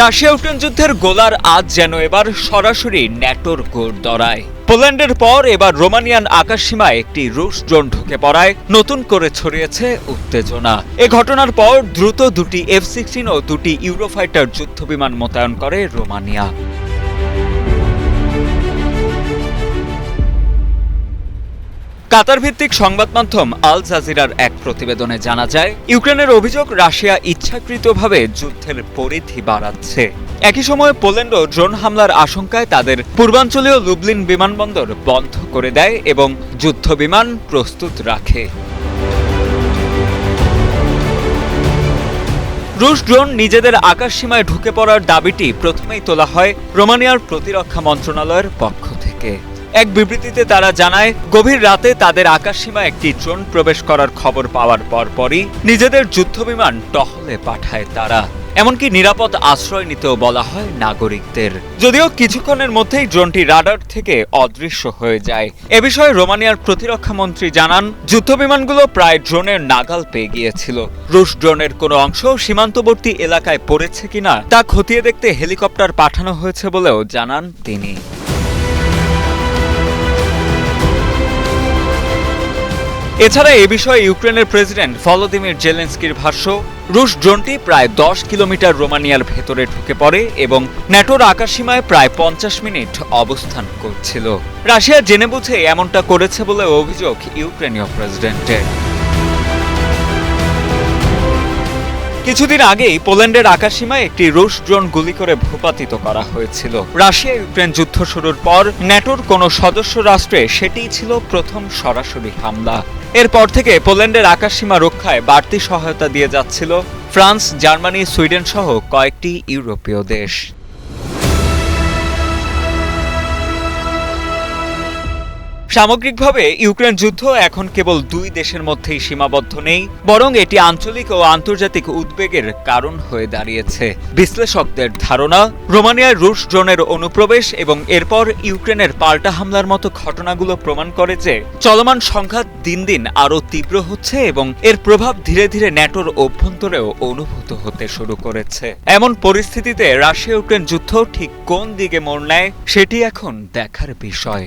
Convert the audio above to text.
Russia Ukraine যুদ্ধের গোলার আজ যেন এবার সরাসরি ন্যাটোর গোড় দড়ায় পোল্যান্ডের পর এবার রোমানিয়ান আকাশসীমায় একটি রুশ ড্রোন ঢুকে পড়ায়, নতুন করে ছড়িয়েছে উত্তেজনা। এ ঘটনার পর দ্রুত দুটি এফ সিক্সটিন ও দুটি ইউরোফাইটার যুদ্ধবিমান মোতায়েন করে রোমানিয়া। কাতার ভিত্তিক সংবাদ মাধ্যম আল জাজিরার এক প্রতিবেদনে জানা যায়, ইউক্রেনের অভিযোগ রাশিয়া ইচ্ছাকৃতভাবে যুদ্ধের পরিধি বাড়াচ্ছে। একই সময় পোল্যান্ডও ড্রোন হামলার আশঙ্কায় তাদের পূর্বাঞ্চলীয় লুবলিন বিমানবন্দর বন্ধ করে দেয় এবং যুদ্ধ বিমান প্রস্তুত রাখে। রুশ ড্রোন নিজেদের আকাশসীমায় ঢুকে পড়ার দাবিটি প্রথমেই তোলা হয় রোমানিয়ার প্রতিরক্ষা মন্ত্রণালয়ের পক্ষ থেকে। এক বিবৃতিতে তারা জানায়, গভীর রাতে তাদের আকাশসীমা একটি ড্রোন প্রবেশ করার খবর পাওয়ার পরপরই নিজেদের যুদ্ধবিমান টহলে পাঠায় তারা। এমনকি নিরাপদ আশ্রয় নিতেও বলা হয় নাগরিকদের। যদিও কিছুক্ষণের মধ্যেই ড্রোনটি রাডার থেকে অদৃশ্য হয়ে যায়। এ বিষয়ে রোমানিয়ার প্রতিরক্ষা মন্ত্রী জানান, যুদ্ধবিমানগুলো প্রায় ড্রোনের নাগাল পেয়ে গিয়েছিল। রুশ ড্রোনের কোনো অংশ সীমান্তবর্তী এলাকায় পড়েছে কিনা তা খতিয়ে দেখতে হেলিকপ্টার পাঠানো হয়েছে বলেও জানান তিনি। এছাড়া এ বিষয়ে ইউক্রেনের প্রেসিডেন্ট ভলোদিমির জেলেন্সকির ভাষ্য, রুশ ড্রোনটি প্রায় দশ কিলোমিটার রোমানিয়ার ভেতরে ঢুকে পড়ে এবং ন্যাটোর আকাশসীমায় প্রায় পঞ্চাশ মিনিট অবস্থান করছিল। রাশিয়া জেনে বুঝে এমনটা করেছে বলে অভিযোগ ইউক্রেনীয় প্রেসিডেন্টের। কিছুদিন আগেই পোল্যান্ডের আকাশসীমায় একটি রুশ ড্রোন গুলি করে ভূপাতিত করা হয়েছিল। রাশিয়া ইউক্রেন যুদ্ধ শুরুর পর ন্যাটোর কোনো সদস্য রাষ্ট্রে সেটিই ছিল প্রথম সরাসরি হামলা। এরপর থেকে পোল্যান্ডের আকাশসীমা রক্ষায় বাড়তি সহায়তা দিয়ে যাচ্ছিল ফ্রান্স, জার্মানি, সুইডেন সহ কয়েকটি ইউরোপীয় দেশ। সামগ্রিকভাবে ইউক্রেন যুদ্ধ এখন কেবল দুই দেশের মধ্যেই সীমাবদ্ধ নেই, বরং এটি আঞ্চলিক ও আন্তর্জাতিক উদ্বেগের কারণ হয়ে দাঁড়িয়েছে। বিশ্লেষকদের ধারণা রোমানিয়ার রুশ ড্রোনের অনুপ্রবেশ এবং এরপর ইউক্রেনের পাল্টা হামলার মতো ঘটনাগুলো প্রমাণ করে যে চলমান সংঘাত দিন দিন আরও তীব্র হচ্ছে এবং এর প্রভাব ধীরে ধীরে ন্যাটোর অভ্যন্তরেও অনুভূত হতে শুরু করেছে। এমন পরিস্থিতিতে রাশিয়া ইউক্রেন যুদ্ধ ঠিক কোন দিকে মোড় নেয়, সেটি এখন দেখার বিষয়।